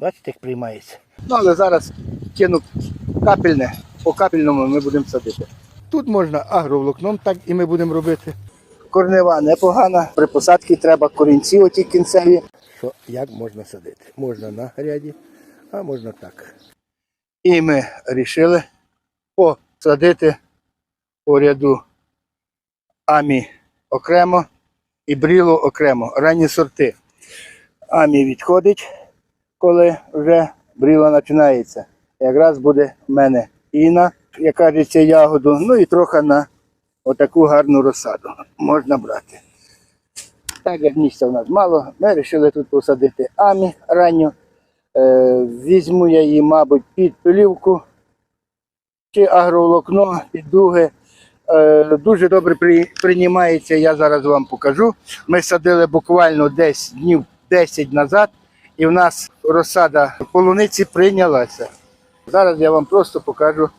Бачите, як приймається. Ну, але зараз кину капельне, по капельному ми будемо садити. Тут можна агроволокном, так і ми будемо робити. Корнева непогана, при посадці треба корінці оті кінцеві. Що, як можна садити? Можна на гряді, а можна так. І ми вирішили посадити по ряду амі окремо і бріло окремо, ранні сорти. Амі відходить, коли вже бріло починається. Якраз буде в мене іна, яка кажеться ягоду, ну і трохи на отаку гарну розсаду можна брати. Так як місця в нас мало, ми вирішили тут посадити амі ранню. Е, візьму я її, мабуть, під пилівку чи агроволокно, під дуги. Е, дуже добре при, приймається, я зараз вам покажу. Ми садили буквально десь днів 10 назад, і в нас розсада полуниці прийнялася. Зараз я вам просто покажу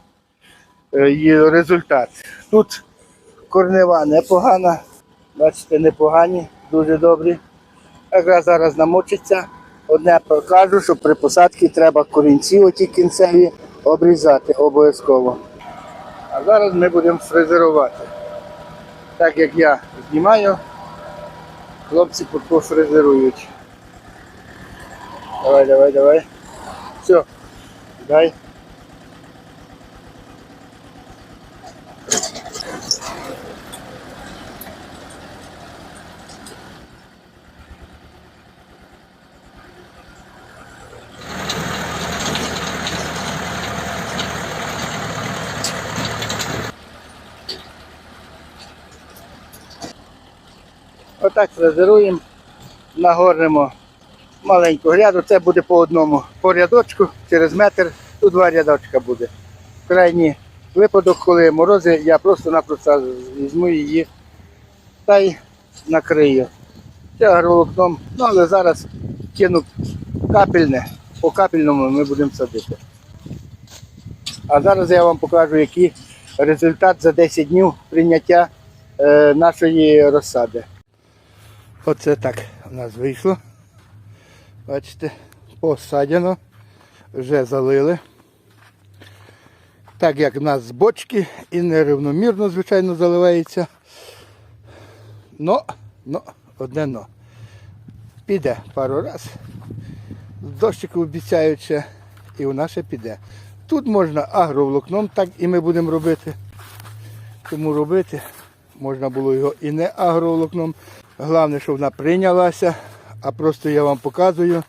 е, її результат. Тут корнева непогана, бачите, непогані, дуже добрі. Якраз зараз намочиться. Одне покажу, що при посадці треба корінці оті кінцеві обрізати обов'язково. А зараз ми будемо фрезерувати. Так як я знімаю, хлопці пофрезерують. Давай, давай, давай. Все, дай. Отак фрезеруємо, нагорнемо маленьку гряду, це буде по одному по рядочку, через метр, тут два рядочка буде. Крайній випадок, коли морози, я просто-напросто візьму її та й накрию. Це агроволокном, ну але зараз кину капельне, по капельному ми будемо садити. А зараз я вам покажу, який результат за 10 днів прийняття е, нашої розсади. Оце так у нас вийшло. Бачите, посадено, вже залили. Так як в нас з бочки і нерівномірно, звичайно, заливається. Но, но, одне но. Піде пару раз. Дощики обіцяють ще, і у нас ще піде. Тут можна агроволокном, так і ми будемо робити. Тому робити можна було його і не агроволокном. Головне, щоб вона прийнялася, а просто я вам показую,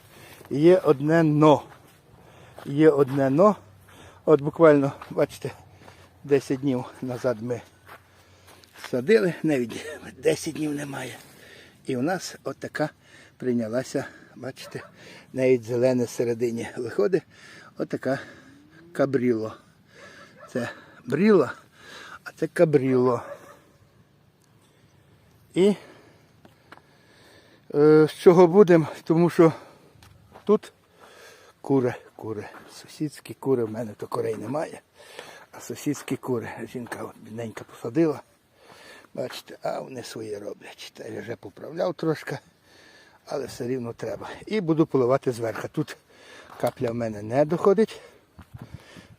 є одне но. Є одне но. От буквально, бачите, 10 днів назад ми садили, навіть 10 днів немає. І у нас от така прийнялася, бачите, навіть зелене середині виходить, от кабріло. Це бріло, а це кабріло. І з чого будемо, тому що тут кури, кури. Сусідські кури, в мене то курей немає. А сусідські кури. Жінка от бідненька посадила. Бачите, а вони своє роблять. Та я вже поправляв трошки, але все рівно треба. І буду поливати зверху. Тут капля в мене не доходить.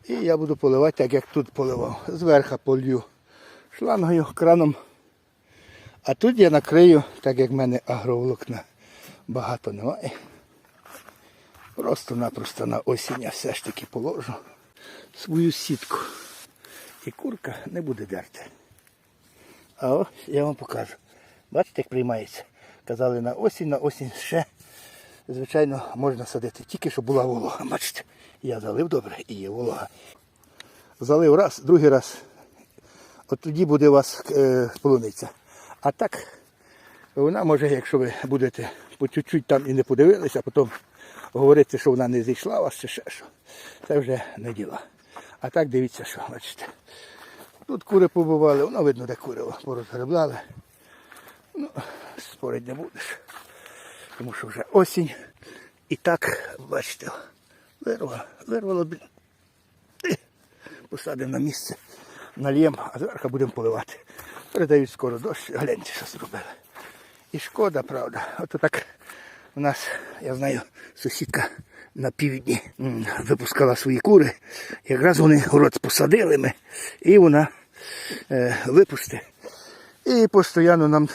І я буду поливати, так як тут поливав. Зверху полью шлангою, краном. А тут я накрию, так як в мене агроволокна багато немає. Просто-напросто на осінь я все ж таки положу свою сітку. І курка не буде дерти. А ось я вам покажу. Бачите, як приймається. Казали на осінь, на осінь ще, звичайно, можна садити. Тільки щоб була волога. Бачите, я залив добре і є волога. Залив раз, другий раз. От тоді буде у вас е, полуниця. А так, вона може, якщо ви будете по чуть-чуть там і не подивилися, а потім говорити, що вона не зійшла вас чи ще що. Це вже не діла. А так дивіться, що, бачите. Тут кури побували, воно видно, де кури порозгребляли. Ну, спорить не будеш. Тому що вже осінь. І так, бачите, вирвало, вирвало, Посадимо на місце, нальємо, а зверху будемо поливати. Передають скоро дощ, гляньте, що зробили. І шкода, правда. Ото так у нас, я знаю, сусідка на півдні випускала свої кури. Якраз вони город посадили ми, і вона е, випусти. І постійно нам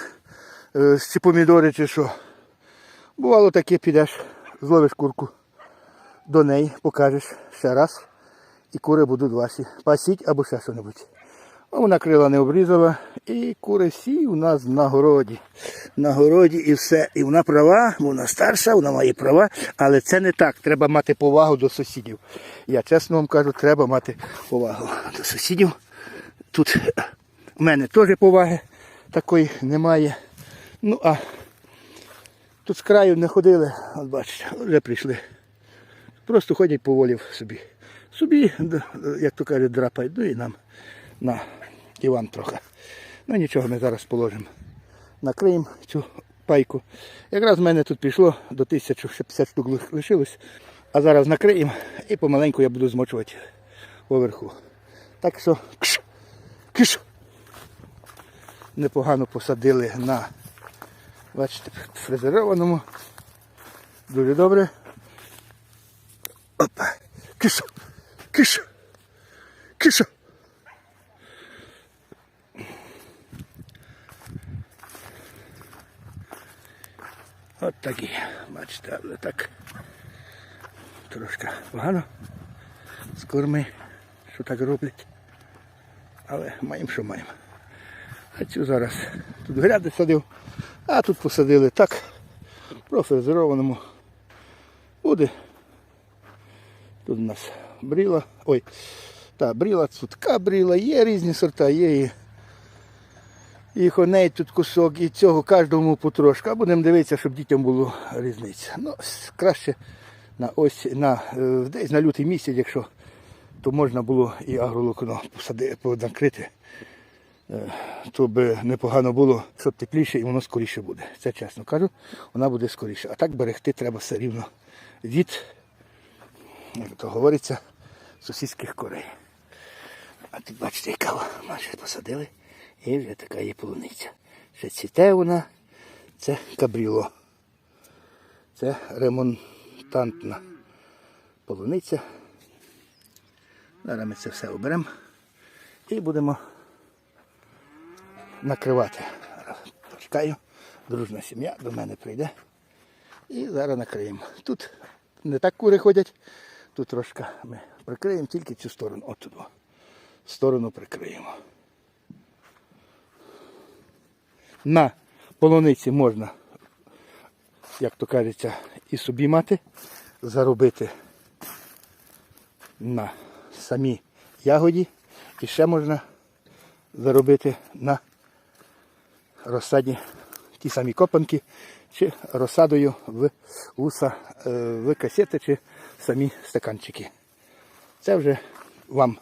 е, ці помідори чи що. Бувало таке, підеш, зловиш курку до неї, покажеш ще раз, і кури будуть ваші. Пасіть або ще що-небудь. А Вона крила не обрізала, і кури у нас на городі. На городі і все. І вона права, вона старша, вона має права, але це не так. Треба мати повагу до сусідів. Я чесно вам кажу, треба мати повагу до сусідів. Тут в мене теж поваги такої немає. Ну а тут з краю не ходили, от бачите, вже прийшли. Просто ходять поволі собі. Собі, як то кажуть, драпають, ну і нам на вам трохи. Ну нічого, ми зараз положимо. Накриємо цю пайку. Якраз в мене тут пішло до 1050 штук лишилось. А зараз накриємо і помаленьку я буду змочувати поверху. Так що кш, кш. непогано посадили на бачите, фрезерованому. Дуже добре. Опа. Киш. Киш. Киш. От такі. Бачите, але так трошки погано. З корми, що так роблять. Але маємо, що маємо. А цю зараз тут гряди садив, а тут посадили так, профрезерованому. Буде. Тут у нас бріла. Ой, та бріла, цутка бріла, є різні сорта, є і, і коней тут кусок, і цього кожному потрошку. А будемо дивитися, щоб дітям було різниця. Ну, краще на ось на е, десь на лютий місяць, якщо то можна було і агролокно посади, накрити, е, то би непогано було, щоб тепліше і воно скоріше буде. Це чесно кажу, вона буде скоріше. А так берегти треба все рівно від як то говориться, сусідських корей. А тут бачите, яка майже посадили. І вже така є полуниця. Ще цвіте вона, це кабріло. Це ремонтантна полуниця. Зараз ми це все оберемо і будемо накривати. Почекаю, дружна сім'я до мене прийде. І зараз накриємо. Тут не так кури ходять, тут трошки ми прикриємо тільки цю сторону. От. Сторону прикриємо. На полуниці можна, як то кажеться, і собі мати, заробити на самі ягоді. І ще можна заробити на розсаді ті самі копанки, чи розсадою в вуса, е, в касети, чи самі стаканчики. Це вже вам,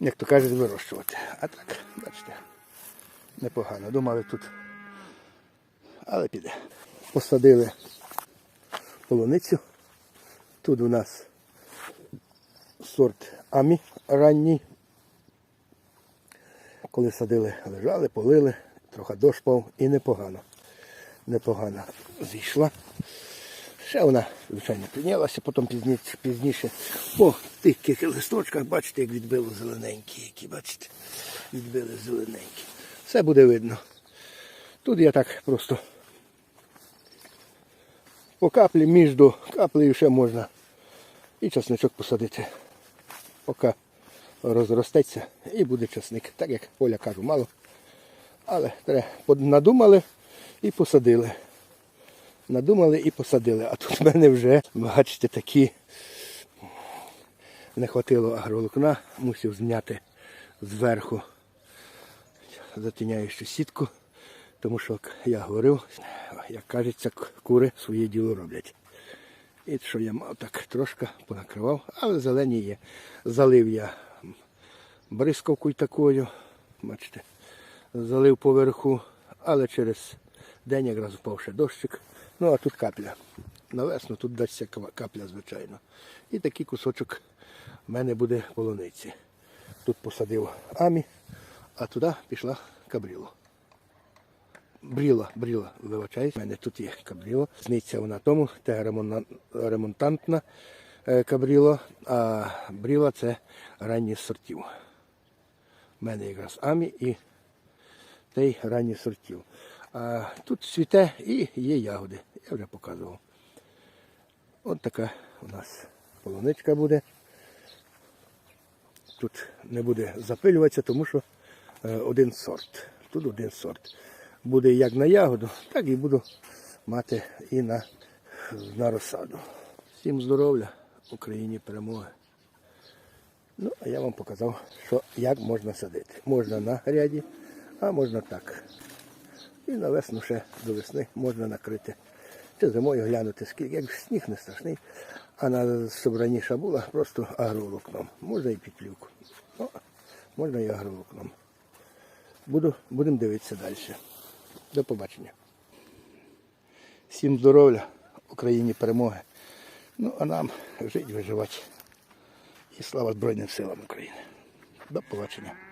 як то кажуть, вирощувати. А так, бачите, непогано. Думали тут. Але піде. Посадили полуницю. Тут у нас сорт Амі ранній. Коли садили, лежали, полили, трохи дощ пав і непогано. Непогано зійшла. Ще вона, звичайно, піднялася, потім пізніше, пізніше по тих листочках, бачите, як відбило зелененькі, які, бачите, відбили зелененькі. Все буде видно. Тут я так просто по каплі між каплею ще можна і часничок посадити. Поки розростеться і буде часник. Так як Оля кажу, мало. Але треба, надумали і посадили. Надумали і посадили. А тут в мене вже, бачите, такі не хватило агролукна, мусив зняти зверху затіняючу сітку, тому що як я говорив, як кажеться, кури своє діло роблять. І що я мав так трошки понакривав, але зелені є. Залив я бризковкою такою, бачите, залив поверху, але через день якраз впав ще дощик. Ну а тут капля. На весну тут дасться капля, звичайно. І такий кусочок в мене буде полуниці. Тут посадив амі, а туди пішла кабріло. Бріла, бріла, вибачаюсь. У мене тут є кабріло. Сниться вона тому, ремонна- ремонтантна е, кабріло, а бріла це ранні сортів. У мене якраз амі і той ранні сортів. А тут цвіте і є ягоди. Я вже показував. От така у нас полуничка буде. Тут не буде запилюватися, тому що один сорт. Тут один сорт. Буде як на ягоду, так і буду мати і на, на розсаду. Всім здоров'я, Україні перемоги. Ну, а я вам показав, що як можна садити. Можна на гряді, а можна так. І на весну ще до весни можна накрити. Чи зимою глянути, скільки, як сніг не страшний, а на раніше була просто агроволокном. Можна і підплівку. Ну, можна і агроволокном. Буду, будемо дивитися далі. До побачення. Всім здоров'я, Україні перемоги. Ну, а нам жити, виживати. І слава Збройним силам України. До побачення.